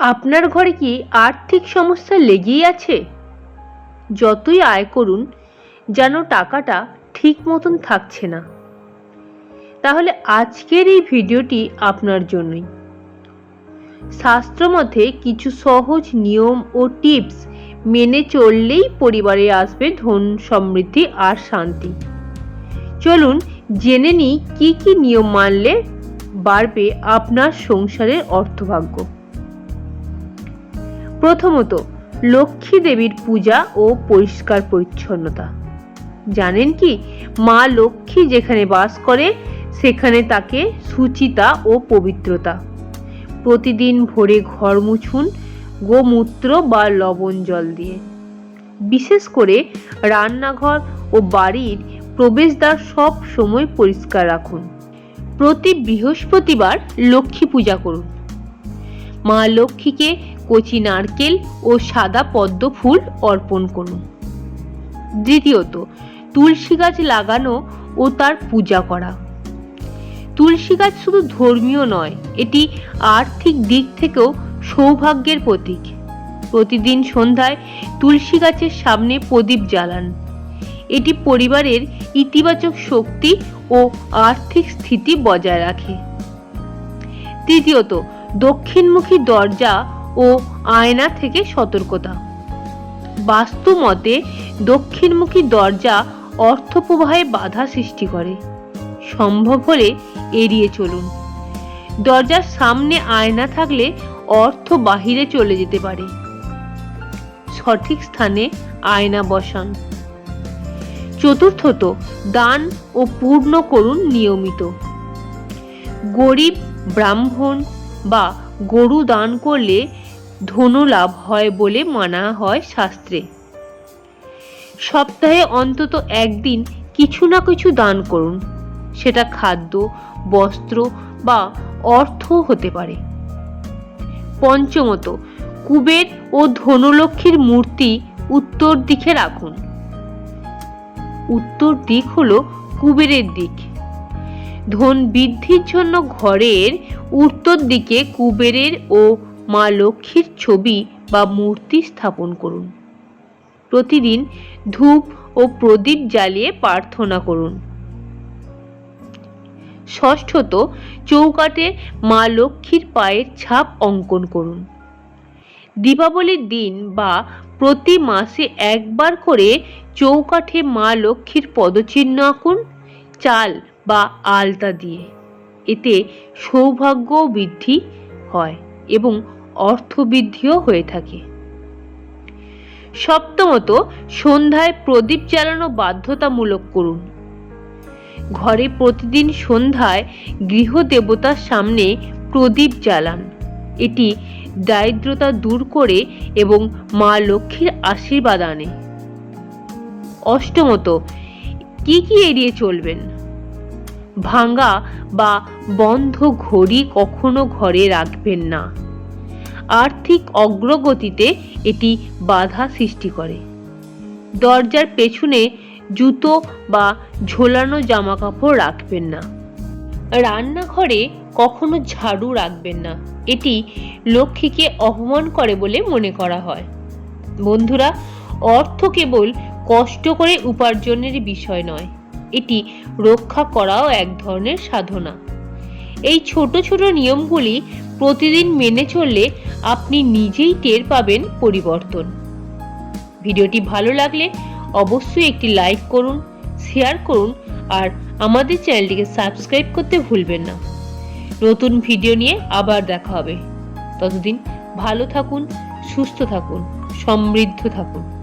আপনার ঘরে কি আর্থিক সমস্যা লেগেই আছে? যতই আয় করুন, যেন টাকাটা ঠিক মতন থাকছে না। তাহলে আজকের এই ভিডিওটি আপনার জন্যই। শাস্ত্রমতে কিছু সহজ নিয়ম ও টিপস মেনে চললেই পরিবারে আসবে ধন, সমৃদ্ধি আর শান্তি। চলুন জেনে নিই কি কি নিয়ম মানলে বাড়বে আপনার সংসারের অর্থভাগ্য। প্রথমত লক্ষ্মী দেবীর পূজা ও পরিষ্কার পরিচ্ছন্নতা। জানেন কি? মা লক্ষ্মী যেখানে বাস করে, সেখানে তাকে সুচিতা ও পবিত্রতা। প্রতিদিন ভোরে ঘর মুছুন, গোমূত্র বা লবণ জল দিয়ে। বিশেষ করে রান্নাঘর ও বাড়ির প্রবেশদ্বার সব সময় পরিষ্কার রাখুন। প্রতি বৃহস্পতিবার লক্ষ্মী পূজা করুন। মা লক্ষ্মীকে কচি নারকেল ও সাদা পদ্ম ফুল অর্পণ করুন। দ্বিতীয়ত, তুলসী গাছ লাগানো ও তার পূজা করা। তুলসী গাছ শুধু ধর্মীয় নয়, এটি আর্থিক দিক থেকেও সৌভাগ্যের প্রতীক। প্রতিদিন সন্ধ্যায় তুলসী গাছের সামনে প্রদীপ জ্বালান। এটি পরিবারের ইতিবাচক শক্তি ও আর্থিক স্থিতি বজায় রাখে। তৃতীয়ত, দক্ষিণমুখী দরজা ও আয়না থেকে সতর্কতা। বাস্তু মতে দক্ষিণমুখী দরজা অর্থ প্রবাহে বাধা সৃষ্টি করে। সম্ভব হলে এড়িয়ে চলুন। দরজার সামনে আয়না থাকলে অর্থ বাহিরে চলে যেতে পারে। সঠিক স্থানে আয়না বসান। চতুর্থত, দান ও পূর্ণ করুন নিয়মিত। গরিব, ব্রাহ্মণ বা গরু দান করলে ধনু লাভ হয় বলে মানা হয় শাস্ত্রে। সপ্তাহে অন্তত একদিন কিছু না কিছু দান করুন। সেটা খাদ্য, বস্ত্র বা অর্থ হতে পারে। পঞ্চমত, কুবের ও ধনলক্ষ্মীর মূর্তি উত্তর দিকে রাখুন। উত্তর দিক হলো কুবেরের দিক। ধন বৃদ্ধির জন্য ঘরের উত্তর দিকে কুবেরের ও মা লক্ষ্মীর ছবি বা মূর্তি স্থাপন করুন। প্রতিদিন ধূপ ও প্রদীপ জ্বালিয়ে প্রার্থনা করুন। ষষ্ঠত চৌকাটে মা লক্ষ্মীর পায়ের ছাপ অঙ্কন করুন। দীপাবলির দিন বা প্রতি মাসে একবার করে চৌকাঠে মা লক্ষ্মীর পদচিহ্ন আঁকুন, চাল বা আলতা দিয়ে। এতে সৌভাগ্য বৃদ্ধি হয় এবং অর্থ বৃদ্ধিও হয়ে থাকে। সপ্তমত, সন্ধ্যায় প্রদীপ জ্বালানো বাধ্যতামূলক করুন। ঘরে প্রতিদিন সন্ধ্যায় গৃহ দেবতার সামনে প্রদীপ জ্বালান। এটি দারিদ্রতা দূর করে এবং মা লক্ষ্মীর আশীর্বাদ আনে। অষ্টমত, কি কি এড়িয়ে চলবেন? ভাঙ্গা বা বন্ধ ঘড়ি কখনো ঘরে রাখবেন না। আর্থিক অগ্রগতিতে এটি বাধা সৃষ্টি করে। দরজার পেছনে জুতো বা ঝোলানো জামা কাপড় রাখবেন না। রান্নাঘরে কখনো ঝাড়ু রাখবেন না। এটি লক্ষ্মীকে অপমান করে বলে মনে করা হয়। বন্ধুরা, অর্থ কেবল কষ্ট করে উপার্জনের বিষয় নয়, এটি রক্ষা করাও এক ধরনের সাধনা। এই ছোট ছোট নিয়মগুলি প্রতিদিন মেনে চললে আপনি নিজেই টের পাবেন পরিবর্তন। ভিডিওটি ভালো লাগলে অবশ্যই একটি লাইক করুন, শেয়ার করুন আর আমাদের চ্যানেলটিকে সাবস্ক্রাইব করতে ভুলবেন না। নতুন ভিডিও নিয়ে আবার দেখা হবে। ততদিন ভালো থাকুন, সুস্থ থাকুন, সমৃদ্ধ থাকুন।